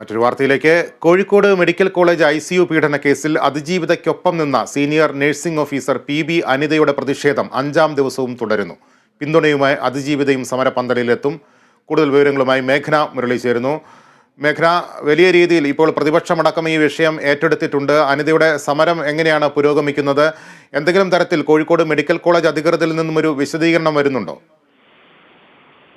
മറ്റൊരു വാർത്തയിലേക്ക്. Kozhikode medical college I C U പീഡന കേസിൽ അതിജീവിതയ്ക്കൊപ്പം നിന്ന senior nursing officer P B അനിതയുടെ പ്രതിഷേധം അഞ്ചാം ദിവസവും തുടരുന്നു. പിന്തുണയുമായി അതിജീവിതയും സമരപന്തലിലെത്തും. കൂടുതൽ വിവരങ്ങളുമായി മേഘന മുരളി ചേരുന്നു. മേഘന വലിയ രീതിയിൽ ഇപ്പോൾ പ്രതിപക്ഷമടക്കം ഈ വിഷയം ഏറ്റെടുത്തിട്ടുണ്ട്. അനിതയുടെ സമരം എങ്ങനെയാണ് പുരോഗമിക്കുന്നത്? എന്തെങ്കിലും തരത്തിൽ കോഴിക്കോട് മെഡിക്കൽ കോളേജ് അധികൃതരിൽ നിന്നും ഒരു വിശദീകരണം വരുന്നുണ്ടോ?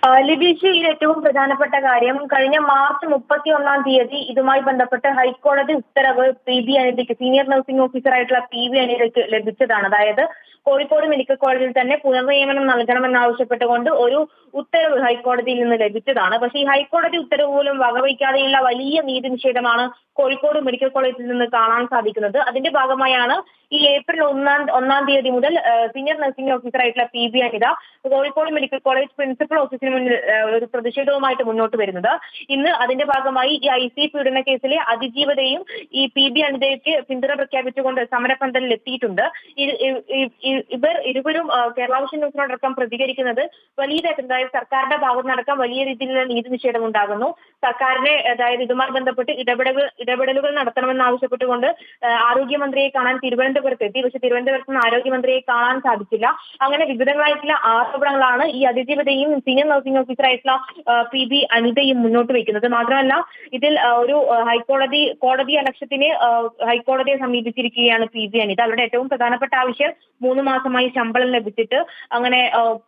ആ, ലിബീഷ് ഏറ്റവും പ്രധാനപ്പെട്ട കാര്യം കഴിഞ്ഞ മാർച്ച് മുപ്പത്തി ഒന്നാം തീയതി ഇതുമായി ബന്ധപ്പെട്ട് ഹൈക്കോടതി ഉത്തരവ് പി ബി അനിതയ്ക്ക് സീനിയർ നഴ്സിംഗ് ഓഫീസർ ആയിട്ടുള്ള പി ബി അനിതയ്ക്ക് ലഭിച്ചതാണ്. അതായത് കോഴിക്കോട് മെഡിക്കൽ കോളേജിൽ തന്നെ പുനർനിയമനം നൽകണമെന്നാവശ്യപ്പെട്ടുകൊണ്ട് ഒരു ഉത്തരവ് ഹൈക്കോടതിയിൽ നിന്ന് ലഭിച്ചതാണ്. പക്ഷേ ഈ ഹൈക്കോടതി ഉത്തരവ് പോലും വകവയ്ക്കാതെയുള്ള വലിയ നീതി നിഷേധമാണ് കോഴിക്കോട് മെഡിക്കൽ കോളേജിൽ നിന്ന് കാണാൻ സാധിക്കുന്നത്. അതിന്റെ ഭാഗമായാണ് ഈ ഏപ്രിൽ ഒന്നാം ഒന്നാം തീയതി മുതൽ സീനിയർ നഴ്സിംഗ് ഓഫീസർ ആയിട്ടുള്ള P B Anitha Kozhikode medical college principal ഓഫീസിന് മുന്നിൽ ഒരു പ്രതിഷേധവുമായിട്ട് മുന്നോട്ട് വരുന്നത്. ഇന്ന് അതിന്റെ ഭാഗമായി ഈ ഐ സി പീഡന കേസിലെ അതിജീവതയും ഈ പി ബി അനിതയ്ക്ക് പിന്തുണ പ്രഖ്യാപിച്ചുകൊണ്ട് സമരപന്തലിൽ എത്തിയിട്ടുണ്ട്. ഇവർ ഇരുവരും കേരള വിഷൻ ന്യൂസിനോടക്കം പ്രതികരിക്കുന്നത് വലിയ തരത്തിൽ അതായത് സർക്കാരിന്റെ ഭാഗത്ത് നടക്കാൻ വലിയ രീതിയിലുള്ള നീതി നിഷേധം ഉണ്ടാകുന്നു. സർക്കാരിനെ അതായത് ഇതുമായി ബന്ധപ്പെട്ട് ഇടപെടൽ ഇടപെടലുകൾ നടത്തണമെന്ന് ആവശ്യപ്പെട്ടുകൊണ്ട് ആരോഗ്യമന്ത്രിയെ കാണാൻ തിരുവനന്തപുരത്ത് എത്തി. പക്ഷെ തിരുവനന്തപുരത്ത് നിന്ന് ആരോഗ്യമന്ത്രിയെ കാണാൻ സാധിച്ചില്ല. അങ്ങനെ വിവിധങ്ങളായിട്ടുള്ള ആരോപണങ്ങളാണ് ഈ അതിജീവിതയും സീനിയർ നഴ്സിംഗ് ഓഫീസറായിട്ടുള്ള പി ബി അനിതയും മുന്നോട്ട് വയ്ക്കുന്നത്. മാത്രമല്ല ഇതിൽ ഒരു ഹൈക്കോടതി കോടതി അലക്ഷ്യത്തിന് ഹൈക്കോടതിയെ സമീപിച്ചിരിക്കുകയാണ് പി ബി അനിത. അവരുടെ ഏറ്റവും പ്രധാനപ്പെട്ട ആവശ്യം മൂന്ന് മാസമായി ശമ്പളം ലഭിച്ചിട്ട് അങ്ങനെ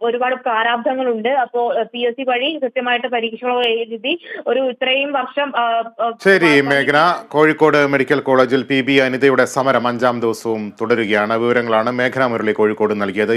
ഒരുപാട് പ്രാരാബ്ധങ്ങളുണ്ട് അപ്പോ പി എസ് സി വഴി കൃത്യമായിട്ട് പരീക്ഷകൾ എഴുതി ഒരു ഇത്രയും വർഷം ശരി മേഘന. കോഴിക്കോട് മെഡിക്കൽ കോളേജിൽ പി ബി അനിതയുടെ സമരം അഞ്ചാം ദിവസവും തുടരുകയാണ്. വിവരങ്ങളാണ് മേഘന മുരളി കോഴിക്കോട് നൽകിയത്.